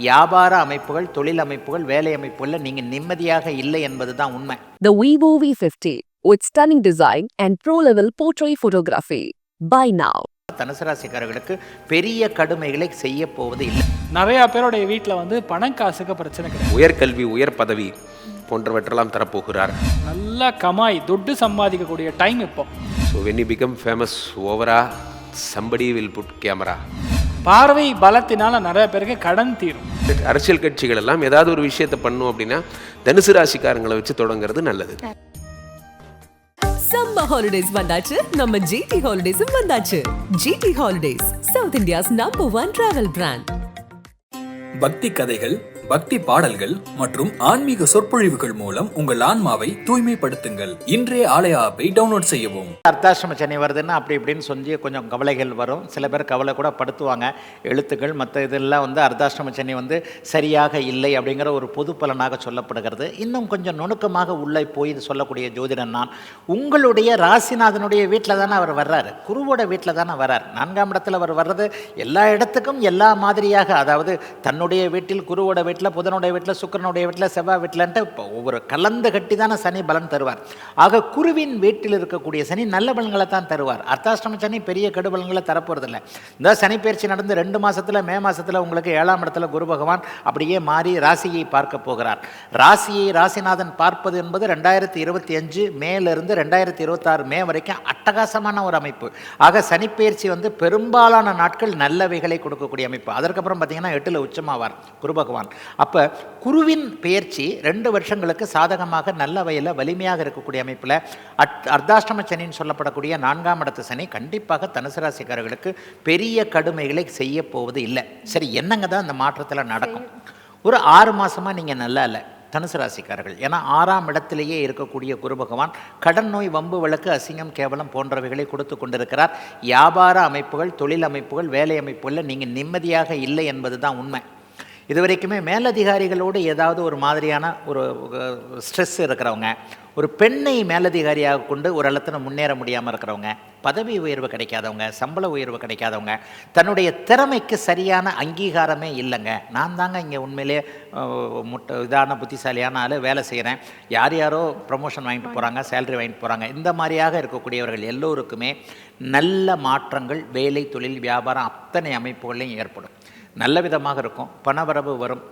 வியாபார அமைப்புகள் தொழில் அமைப்புகள் வேலை அமைப்புகளில் நீங்கள் நிம்மதியாக இல்லை என்பது தான் உண்மை. The Vivo V50 with stunning design and pro-level portrait photography. Buy now. தனுசு ராசிக்காரர்களுக்கு பெரிய கடுமைகளை செய்ய போவது இல்லை. நிறையா பேருடைய வீட்டில் வந்து பணம் காசுக்கு பிரச்சனை கிடையாது. உயர்கல்வி உயர் பதவி போன்றவற்றெல்லாம் தரப்போகிறார். நல்லா கமாய் துட்டு சம்பாதிக்கக்கூடிய டைம் இப்போ. So when you become famous ஓவரா சம்படி வில் புட் கேமரா பார்வை பலத்தினால நிறைய பேருக்கு கடன் தீரும். அரசியல் கட்சிகள் எல்லாம் ஏதாவது ஒரு விஷயத்தை பண்ணும் அப்படின்னா தனுசு ராசிக்காரங்களை வச்சு தொடங்குறது நல்லது. சம்ம ஹாலிடேஸ் வந்தாச்சு. நம்ம ஜிடி ஹாலிடேஸும் வந்தாச்சு. GT holidays south India's number one travel brand பக்தி கதைகள் பக்தி பாடல்கள் மற்றும் ஆன்மீக சொற்பொழிவுகள் மூலம் உங்கள் ஆன்மாவை தூய்மைப்படுத்துங்கள். இன்றைய ஆலய ஆப்பை டவுன்லோட் செய்யவும். அர்த்தாசிரம சனி வருதுன்னா அப்படி இப்படின்னு சொல்லி கொஞ்சம் கவலைகள் வரும். சில பேர் கவலை கூட படுத்துவாங்க. எழுத்துக்கள் மற்ற இதெல்லாம் வந்து அர்த்தாசிரம சனி வந்து சரியாக இல்லை அப்படிங்கிற ஒரு பொது பலனாக சொல்லப்படுகிறது. இன்னும் கொஞ்சம் நுணுக்கமாக உள்ளே போய் இது சொல்லக்கூடிய ஜோதிடன் நான். உங்களுடைய ராசிநாதனுடைய வீட்டில் தானே அவர் வர்றாரு. குருவோட வீட்டில் தானே வர்றார். நான்காம் இடத்துல அவர் வர்றது எல்லா இடத்துக்கும் எல்லா மாதிரியாக அதாவது தன்னுடைய வீட்டில் குருவோட வீட்டில் வீட்டில் புதனுடைய வீட்டில் சுக்கரனுடைய வீட்டில் செவ்வாய் வீட்டிலன்ட்டு இப்போ ஒவ்வொரு கலந்து கட்டி தானே சனி பலன் தருவார். ஆக குருவின் வீட்டில் இருக்கக்கூடிய சனி நல்ல பலன்களை தான் தருவார். அர்த்தாஷ்டம சனி பெரிய கெடுபலன்களை தரப்போகிறது இந்த சனி பயிற்சி நடந்து ரெண்டு மாதத்தில் மே மாதத்தில் உங்களுக்கு ஏழாம் இடத்துல குரு பகவான் அப்படியே மாறி ராசியை பார்க்க போகிறார். ராசியை ராசிநாதன் பார்ப்பது என்பது ரெண்டாயிரத்தி இருபத்தி அஞ்சு மேலிருந்து ரெண்டாயிரத்தி இருபத்தாறு மே வரைக்கும் அட்டகாசமான ஒரு அமைப்பு. ஆக சனிப்பெயர்ச்சி வந்து பெரும்பாலான நாட்கள் நல்லவைகளை கொடுக்கக்கூடிய அமைப்பு. அதற்கப்புறம் பார்த்தீங்கன்னா எட்டில் உச்சமாவார் குரு பகவான். அப்போ குருவின் பெயர்ச்சி ரெண்டு வருஷங்களுக்கு சாதகமாக நல்ல வயலில் வலிமையாக இருக்கக்கூடிய அமைப்பில் அட் அர்த்தாஷ்டம சனின்னு சொல்லப்படக்கூடிய நான்காம் இடத்து சனி கண்டிப்பாக தனுசு ராசிக்காரர்களுக்கு பெரிய கடுமைகளை செய்ய போவது இல்லை. சரி என்னங்க தான் இந்த மாற்றத்தில் நடக்கும்? ஒரு ஆறு மாசமா நீங்கள் நல்லா இல்லை தனுசு ராசிக்காரர்கள். ஏன்னா ஆறாம் இடத்திலேயே இருக்கக்கூடிய குரு பகவான் கடன் நோய் வம்பு வழக்கு அசிங்கம் கேவலம் போன்றவைகளை கொடுத்து கொண்டிருக்கிறார். வியாபார அமைப்புகள் தொழில் அமைப்புகள் வேலை அமைப்புகளில் நீங்கள் நிம்மதியாக இல்லை என்பது தான் உண்மை. இதுவரைக்குமே மேலதிகாரிகளோடு ஏதாவது ஒரு மாதிரியான ஒரு ஸ்ட்ரெஸ் இருக்கிறவங்க ஒரு பெண்ணை மேலதிகாரியாக கொண்டு ஒரு இடத்துல முன்னேற முடியாமல் இருக்கிறவங்க பதவி உயர்வு கிடைக்காதவங்க சம்பள உயர்வு கிடைக்காதவங்க தன்னுடைய திறமைக்கு சரியான அங்கீகாரமே இல்லைங்க. நான் தாங்க இங்கே உண்மையிலே முட்டை இதான புத்திசாலியான ஆள் வேலை செய்கிறேன் யார் யாரோ ப்ரமோஷன் வாங்கிட்டு போகிறாங்க சேலரி வாங்கிட்டு போகிறாங்க இந்த மாதிரியாக இருக்கக்கூடியவர்கள் எல்லோருக்குமே நல்ல மாற்றங்கள் வேலை தொழில் வியாபாரம் அத்தனை அமைப்புகளையும் ஏற்படும். நல்ல விதமாக இருக்கும். பணவரவு வரும்.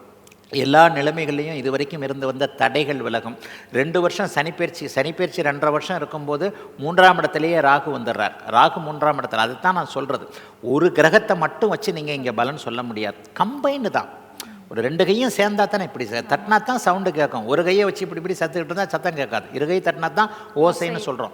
எல்லா நிலைமைகள்லையும் இது வரைக்கும் இருந்து வந்த தடைகள் விலகும். ரெண்டு வருஷம் சனிப்பயிற்சி சனிப்பயிற்சி ரெண்டரை வருஷம் இருக்கும்போது மூன்றாம் இடத்துலையே ராகு வந்துடுறார். ராகு மூன்றாம் இடத்துல. அதுதான் நான் சொல்கிறது ஒரு கிரகத்தை மட்டும் வச்சு நீங்கள் இங்கே பலன் சொல்ல முடியாது. கம்பைண்டு தான். ஒரு ரெண்டு கையும் சேர்ந்தா தானே இப்படி ச- தட்டினா தான் சவுண்டு கேட்கும். ஒரு கையை வச்சு இப்படி இப்படி சத்துக்கிட்டு இருந்தால் சத்தம் கேட்காது. இரு கை தட்டினா தான் ஓசைன்னு சொல்கிறோம்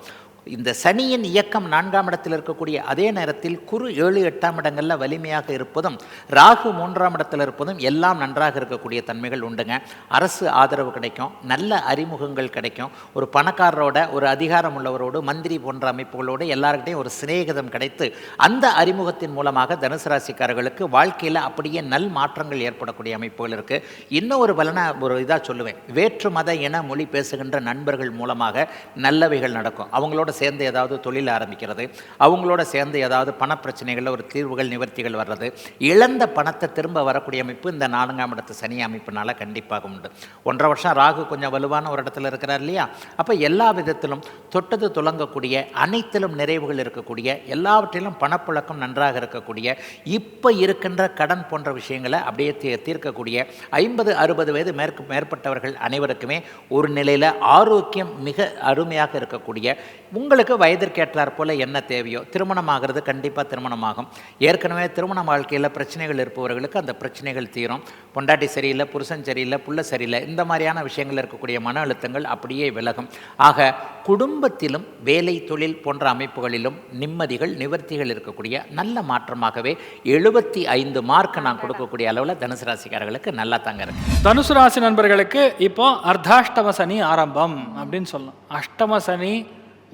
இந்த சனியின் இயக்கம் நான்காம் இடத்தில் இருக்கக்கூடிய அதே நேரத்தில் குரு ஏழு எட்டாம் இடங்களில் வலிமையாக இருப்பதும் ராகு மூன்றாம் இடத்தில் இருப்பதும் எல்லாம் நன்றாக இருக்கக்கூடிய தன்மைகள் உண்டுங்க. அரசு ஆதரவு கிடைக்கும் நல்ல அறிமுகங்கள் கிடைக்கும். ஒரு பணக்காரரோட ஒரு அதிகாரம் உள்ளவரோடு மந்திரி போன்ற அமைப்புகளோடு எல்லாருக்கிட்டையும் ஒரு சிநேகிதம் கிடைத்து அந்த அறிமுகத்தின் மூலமாக தனுசு ராசிக்காரர்களுக்கு வாழ்க்கையில் அப்படியே நல் மாற்றங்கள் ஏற்படக்கூடிய அமைப்புகள் இருக்குது இன்னும் ஒரு பலனை ஒரு இதாக சொல்லுவேன். வேற்று மத இன மொழி பேசுகின்ற நண்பர்கள் மூலமாக நல்லவைகள் நடக்கும். அவங்களோட சேர்ந்து ஏதாவது தொழில் ஆரம்பிக்கிறது அவங்களோட சேர்ந்து ஏதாவது பணப்பிரச்சனைகளில் ஒரு தீர்வுகள் நிவர்த்திகள் வர்றது இழந்த பணத்தை திரும்ப வரக்கூடிய அமைப்பு இந்த நான்காம் இடத்து சனி அமைப்புனால கண்டிப்பாக உண்டு. ஒன்றரை வருஷம் ராகு கொஞ்சம் வலுவான ஒரு இடத்துல இருக்கிறார் இல்லையா? அப்போ எல்லா விதத்திலும் தொட்டது துலங்கக்கூடிய அனைத்திலும் நிறைவுகள் இருக்கக்கூடிய எல்லாவற்றிலும் பணப்புழக்கம் நன்றாக இருக்கக்கூடிய இப்போ இருக்கின்ற கடன் போன்ற விஷயங்களை அப்படியே தீ தீர்க்கக்கூடிய ஐம்பது அறுபது வயது மேற்கு மேற்பட்டவர்கள் அனைவருக்குமே ஒரு நிலையில் ஆரோக்கியம் மிக அருமையாக இருக்கக்கூடிய உங்களுக்கு வயதிற்கேற்றார் போல என்ன தேவையோ திருமணம் ஆகிறது கண்டிப்பாக திருமணமாகும். ஏற்கனவே திருமண வாழ்க்கையில் பிரச்சனைகள் இருப்பவர்களுக்கு அந்த பிரச்சனைகள் தீரும். பொண்டாட்டி சரியில்லை புருஷன் சரியில்லை புள்ள சரியில்லை இந்த மாதிரியான விஷயங்கள் இருக்கக்கூடிய மன அழுத்தங்கள் அப்படியே விலகும். ஆக குடும்ப குடும்பத்திலும் வேலை தொழில் போன்ற அமைப்புகளிலும் நிம்மதிகள் நிவர்த்திகள் இருக்கக்கூடிய நல்ல மாற்றமாகவே எழுபத்தி ஐந்து மார்க் நான் கொடுக்கக்கூடிய அளவில் தனுசு ராசிக்காரர்களுக்கு நல்லா தாங்க இருக்கு. தனுசு ராசி நண்பர்களுக்கு இப்போ அர்த்தாஷ்டம சனி ஆரம்பம் அப்படின்னு சொல்லலாம். அஷ்டம சனி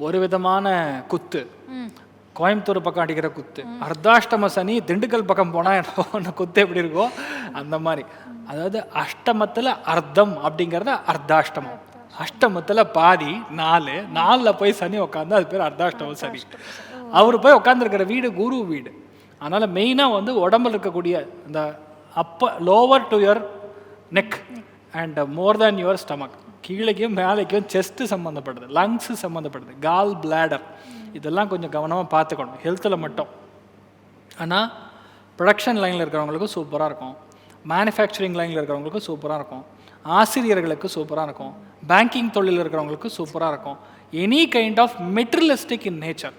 ஒரு விதமான குத்து. கோயம்புத்தூர் பக்கம் அடிக்கிற குத்து. அர்த்தாஷ்டம சனி திண்டுக்கல் பக்கம் போனால் குத்து எப்படி இருக்கோ அந்த மாதிரி. அதாவது அஷ்டமத்தில் அர்த்தம் அப்படிங்கிறது அர்த்தாஷ்டமம். அஷ்டமத்தில் பாதி நாலு நாலில் போய் சனி உட்காந்து அது பேர் அர்த்தாஷ்டம சனி. அவர் போய் உட்காந்துருக்கிற வீடு குரு வீடு. அதனால் மெயினாக வந்து உடம்புல இருக்கக்கூடிய இந்த அப்ப lower to your neck and more than your stomach கீழேக்கும் மேலேக்கும் செஸ்ட்டு சம்மந்தப்படுது லங்ஸு சம்மந்தப்படுது கால் பிளாடர் இதெல்லாம் கொஞ்சம் கவனமாக பார்த்துக்கணும். ஹெல்த்தில் மட்டும். ஆனால் ப்ரொடக்ஷன் லைனில் இருக்கிறவங்களுக்கும் சூப்பராக இருக்கும். மேனுஃபேக்சரிங் லைனில் இருக்கிறவங்களுக்கும் சூப்பராக இருக்கும். ஆசிரியர்களுக்கு சூப்பராக இருக்கும். பேங்கிங் தொழில் இருக்கிறவங்களுக்கு சூப்பராக இருக்கும். Any kind of materialistic in nature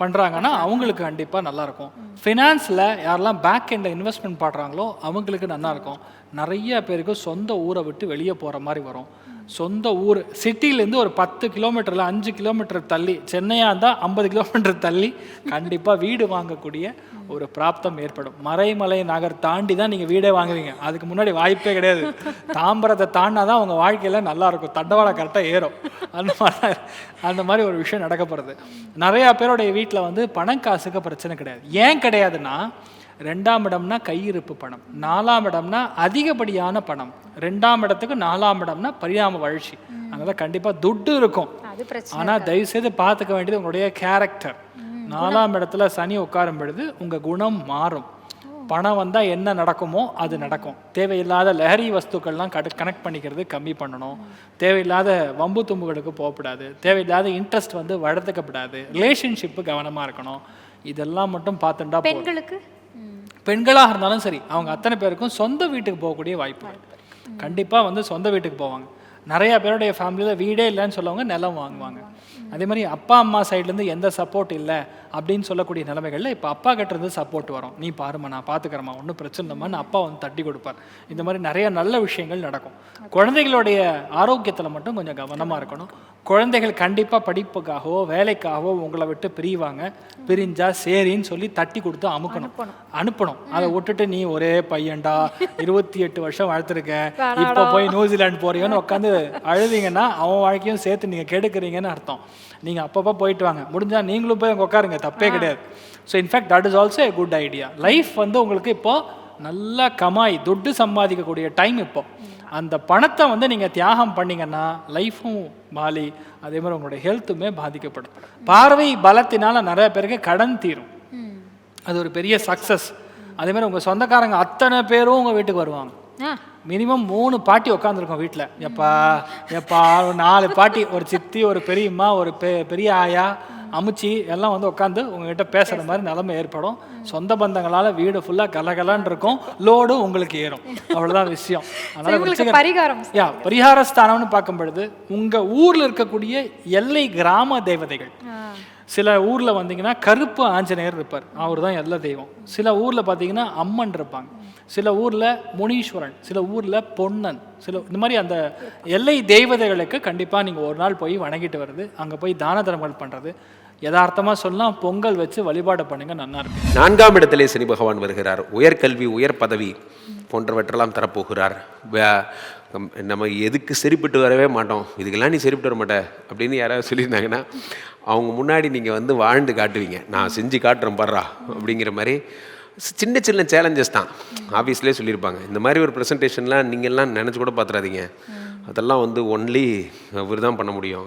பண்ணுறாங்கன்னா அவங்களுக்கு கண்டிப்பாக நல்லாயிருக்கும் ஃபினான்ஸில் யாரெல்லாம் பேக் எண்டில் இன்வெஸ்ட்மெண்ட் பண்ணுறாங்களோ அவங்களுக்கு நல்லாயிருக்கும் நிறைய பேருக்கு சொந்த ஊரை விட்டு வெளியே போகிற மாதிரி வரும். சொந்த ஊர். சிட்டிலேருந்து ஒரு பத்து கிலோமீட்டரில் அஞ்சு கிலோமீட்டர் தள்ளி சென்னையாக இருந்தால் ஐம்பது கிலோமீட்டர் தள்ளி கண்டிப்பாக வீடு வாங்கக்கூடிய ஒரு பிராப்தம் ஏற்படும். மறைமலை நகர் தாண்டி தான் நீங்கள் வீடே வாங்குவீங்க. அதுக்கு முன்னாடி வாய்ப்பே கிடையாது. தாம்பரத்தை தாண்டினா தான் உங்கள் வாழ்க்கையில் நல்லாயிருக்கும். தண்டவாளம் கரெக்டாக ஏறும். அந்த மாதிரி அந்த மாதிரி ஒரு விஷயம் நடக்கப்படுறது நிறையா பேருடைய வீட்டில் வந்து பணம் காசுக்கு பிரச்சனை கிடையாது. ஏன் கிடையாதுன்னா ரெண்டாம் இடம்னா கையிருப்பு பணம். நாலாம் இடம்னா அதிகப்படியான பணம். ரெண்டாம் இடத்துக்கு நாலாம் இடம்னா பரிணாம வளர்ச்சி. அதனால கண்டிப்பாக துட்டு இருக்கும். அது பிரச்சனை ஆனால் தயவுசெய்து பார்த்துக்க வேண்டியது உங்களுடைய கேரக்டர் நாலாம் இடத்துல சனி உட்காரும் பொழுது உங்கள் குணம் மாறும். பணம் வந்தால் என்ன நடக்குமோ அது நடக்கும். தேவையில்லாத லஹரி வஸ்துக்கள்லாம் கடு கனெக்ட் பண்ணிக்கிறது கம்மி பண்ணணும். தேவையில்லாத வம்பு தும்புகளுக்கு போகக்கூடாது. தேவையில்லாத இன்ட்ரெஸ்ட் வந்து வளர்த்துக்கப்படாது ரிலேஷன்ஷிப்பு கவனமாக இருக்கணும். இதெல்லாம் மட்டும் பார்த்துட்டா பெண்களுக்கு? பெண்களாக இருந்தாலும் சரி அவங்க அத்தனை பேருக்கும் சொந்த வீட்டுக்கு போகக்கூடிய வாய்ப்பு கண்டிப்பாக வந்து சொந்த வீட்டுக்கு போவாங்க. நிறைய பேருடைய ஃபேமிலியில் வீடே இல்லைன்னு சொல்லவங்க நிலம் வாங்குவாங்க. அதே மாதிரி அப்பா அம்மா சைட்லேருந்து எந்த சப்போர்ட் இல்லை அப்படின்னு சொல்லக்கூடிய நிலைமைகளில் இப்போ அப்பா கிட்ட இருந்து சப்போர்ட் வரும். நீ பாரும்மா நான் பார்த்துக்கிறேம்மா ஒன்றும் பிரச்சனை இல்லைம்மான்னு அப்பா வந்து தட்டி கொடுப்பார். இந்த மாதிரி நிறைய நல்ல விஷயங்கள் நடக்கும். குழந்தைகளுடைய ஆரோக்கியத்தில் மட்டும் கொஞ்சம் கவனமாக இருக்கணும். குழந்தைகள் கண்டிப்பாக படிப்புக்காகவோ வேலைக்காகவோ உங்களை விட்டு பிரிவாங்க. பிரிஞ்சா சரின்னு சொல்லி தட்டி கொடுத்து அமுக்கணும். அனுப்பணும். அதை விட்டுட்டு நீ ஒரே பையன்டா இருபத்தி எட்டு வருஷம் வளர்த்துருக்க. இப்போ போய் நியூசிலாந்து போறியோன்னு உட்காந்து அழுதீங்கன்னா அவன் வாழ்க்கையும் சேர்த்து நீங்கள் கெடுக்குறீங்கன்னு அர்த்தம். நீங்கள் அப்பப்போ போயிட்டு வாங்க. முடிஞ்சா நீங்களும் போய் அங்கே உட்காருங்க தப்பே கிடையாது. So in fact that is also a good idea life வந்து உங்களுக்கு இப்போ நல்லா கமாய் துட்டு சம்பாதிக்கக்கூடிய டைம் இப்போ. அந்த பணத்தை வந்து நீங்கள் தியாகம் பண்ணீங்கன்னா லைஃப்பும் பாலி அதே மாதிரி உங்களுடைய ஹெல்த்துமே பாதிக்கப்படும் பார்வை பலத்தினால நிறைய பேருக்கு கடன் தீரும். அது ஒரு பெரிய சக்ஸஸ் அதே மாதிரி உங்கள் சொந்தக்காரங்க அத்தனை பேரும் உங்கள் வீட்டுக்கு வருவாங்க. மினிமம் மூணு பாட்டி உட்காந்துருக்கோம் வீட்டில் எப்பா எப்பா ஒரு நாலு பாட்டி ஒரு சித்தி ஒரு பெரியம்மா ஒரு பெ பெரிய ஆயா அமுச்சி எல்லாம் வந்து உட்காந்து உங்ககிட்ட பேசுகிற மாதிரி நிலைமை ஏற்படும். சொந்த பந்தங்களால் வீடு ஃபுல்லாக கலகலன்னு இருக்கும் லோடும் உங்களுக்கு ஏறும். அவ்வளோதான் விஷயம். அதனால பரிகாரம் யா பரிகார ஸ்தானம்னு பார்க்கும் பொழுது உங்கள் ஊரில் இருக்கக்கூடிய எல்லை கிராம தேவதைகள். சில ஊரில் வந்தீங்கன்னா கருப்பு ஆஞ்சநேயர் இருப்பார். அவர் தான் எல்லா தெய்வம். சில ஊரில் பார்த்தீங்கன்னா அம்மன் இருப்பாங்க. சில ஊரில் முனீஸ்வரன் சில ஊரில் பொன்னன் சில இந்த மாதிரி அந்த எல்லை தெய்வதைகளுக்கு கண்டிப்பாக நீங்கள் ஒரு நாள் போய் வணங்கிட்டு வருது அங்கே போய் தான தர்மங்கள் பண்ணுறது யதார்த்தமாக சொல்லலாம் பொங்கல் வச்சு வழிபாடு பண்ணுங்க நல்லா இருக்கும். நான்காம் இடத்திலே சனி பகவான் வருகிறார். உயர்கல்வி உயர் பதவி போன்றவற்றெல்லாம் தரப்போகிறார். வே- நம்ம எதுக்கு சரிப்பட்டு வரவே மாட்டோம். இதுக்கெல்லாம் நீ சரிப்பட்டு வர மாட்ட அப்படின்னு யாராவது சொல்லியிருந்தாங்கன்னா அவங்க முன்னாடி நீங்கள் வந்து வாழ்ந்து காட்டுவீங்க. நான் செஞ்சு காட்டுறேன் பர்றா அப்படிங்கிற மாதிரி சின்ன சின்ன சேலஞ்சஸ் தான். ஆஃபீஸ்லேயே சொல்லியிருப்பாங்க இந்த மாதிரி ஒரு ப்ரெசன்டேஷன்லாம் நீங்கள்லாம் நினச்சி கூட பார்த்துறாதீங்க அதெல்லாம் வந்து ஒன்லி இவர் தான் பண்ண முடியும்.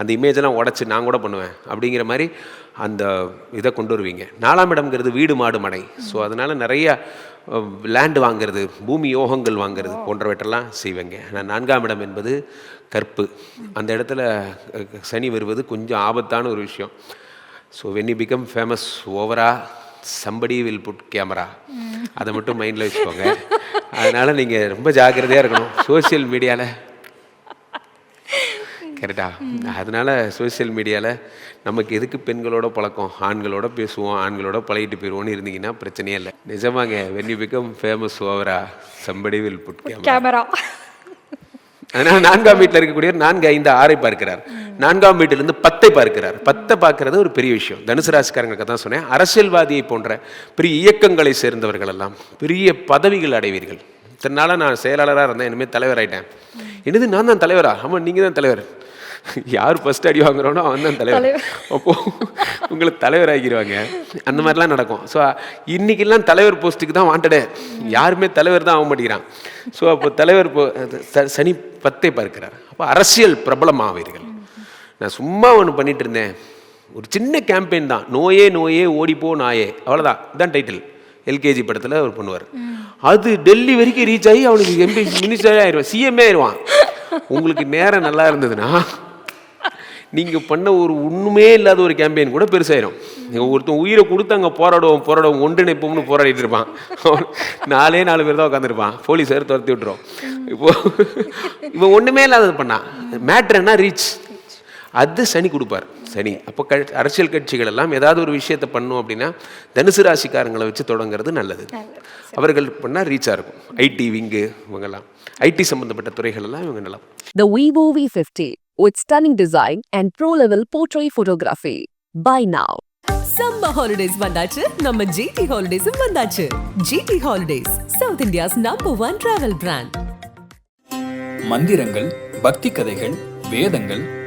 அந்த இமேஜெல்லாம் உடச்சி நான் கூட பண்ணுவேன். அப்படிங்கிற மாதிரி அந்த இதை கொண்டு வருவீங்க. நாலாம் இடம்ங்கிறது வீடு மாடு மடை ஸோ அதனால் நிறைய லேண்டு வாங்குறது பூமி யோகங்கள் வாங்குறது போன்றவற்றெல்லாம் செய்வேங்க. ஆனால் நான்காம் இடம் என்பது கற்பு. அந்த இடத்துல சனி வருவது கொஞ்சம் ஆபத்தான ஒரு விஷயம். So when you become famous ஓவராக சம்படி வில் புட் கேமரா அதை மட்டும் மைண்டில் வச்சுக்கோங்க. அதனால் நீங்கள் ரொம்ப ஜாக்கிரதையாக இருக்கணும். சோஷியல் மீடியாவில் கரெக்டா அதனால சோஷியல் மீடியாவில் நமக்கு எதுக்கு பெண்களோட பழக்கம்? ஆண்களோட பேசுவோம் ஆண்களோட பழகிட்டு போயிடுவோம்னு இருந்தீங்கன்னா பிரச்சனையே இல்லை. நிஜமாங்க வென் யூ பிகம் ஃபேமஸ் ஓவரா சம்படி வில் புட் கேமரா அதனால நான்காம் வீட்டில் இருக்கக்கூடிய நான்கு ஐந்து ஆறை பார்க்கிறார். நான்காம் வீட்டிலிருந்து பத்தை பார்க்கிறார். பத்தை பார்க்கறது ஒரு பெரிய விஷயம். தனுசு ராசிக்காரங்களுக்கு தான் சொன்னேன். அரசியல்வாதியை போன்ற பெரிய இயக்கங்களை சேர்ந்தவர்கள் எல்லாம் பெரிய பதவிகள் அடைவீர்கள். இத்தனை நாளாக நான் செயலாளராக இருந்தேன். இனிமேல் தலைவராயிட்டேன் என்னது நான் தான் தலைவரா? ஆமாம் நீங்கள் தான் தலைவர். யார் ஃபர்ஸ்ட் அடி வாங்குறானோ அவன் தான் தலைவர். அப்போ உங்களை தலைவராகிடுவாங்க அந்த மாதிரிலாம் நடக்கும். ஸோ இன்னைக்கெல்லாம் தலைவர் போஸ்ட்டுக்கு தான் வாண்டடே யாருமே தலைவர் தான் ஆக மாட்டேங்கிறான். ஸோ அப்போ தலைவர் போ சனி பத்தை பார்க்கிறார். அப்போ அரசியல் பிரபலமாவீர்கள். நான் சும்மா ஒன்று பண்ணிட்டு இருந்தேன். ஒரு சின்ன கேம்பெயின் தான். நோயே நோயே ஓடிப்போ நாயே. அவ்வளோதான் இதான் டைட்டில் எல்கேஜி படத்தில் அவர் பண்ணுவார். அது டெல்லி வரைக்கும் ரீச் ஆகி அவனுக்கு எம்பி மினிஸ்டரே ஆயிடுவான் சிஎம்ஏ ஆயிடுவான் உங்களுக்கு நேரம் நல்லா இருந்ததுன்னா நீங்கள் பண்ண ஒரு ஒன்றுமே இல்லாத ஒரு கேம்பெயின் கூட பெருசாயிரும். நீங்கள் ஒருத்தன் உயிரை கொடுத்து அங்கே போராடுவோம் போராடுவோம் ஒன்றிணைப்போம்னு போராடிட்டு இருப்பான் அவன் நாலே நாலு பேர் தான் உட்காந்துருப்பான் போலீஸார் துரத்தி விட்டுரும். இப்போ இவன் ஒன்றுமே இல்லாதது பண்ணான். மேட்ரு என்ன? ரீச் அது சனி கொடுப்பார். சனி. அப்போ க அரசியல் கட்சிகள் எல்லாம் ஏதாவது ஒரு விஷயத்தை பண்ணும் அப்படின்னா தனுசு ராசிக்காரங்களை வச்சு தொடங்குறது நல்லது. அவர்கள் பண்ணால் ரீச்சாக இருக்கும். ஐடி விங்கு இவங்கெல்லாம். ஐடி சம்மந்தப்பட்ட துறைகள் எல்லாம் இவங்க நல்லா The Vivo V50 with stunning design and pro-level portrait photography. Buy now. Summer holidays வந்தாச்சு. நம்ம ஜிடி ஹாலிடேஸும் வந்தாச்சு. GT holidays south India's number one travel brand மந்திரங்கள் பக்தி கதைகள் வேதங்கள்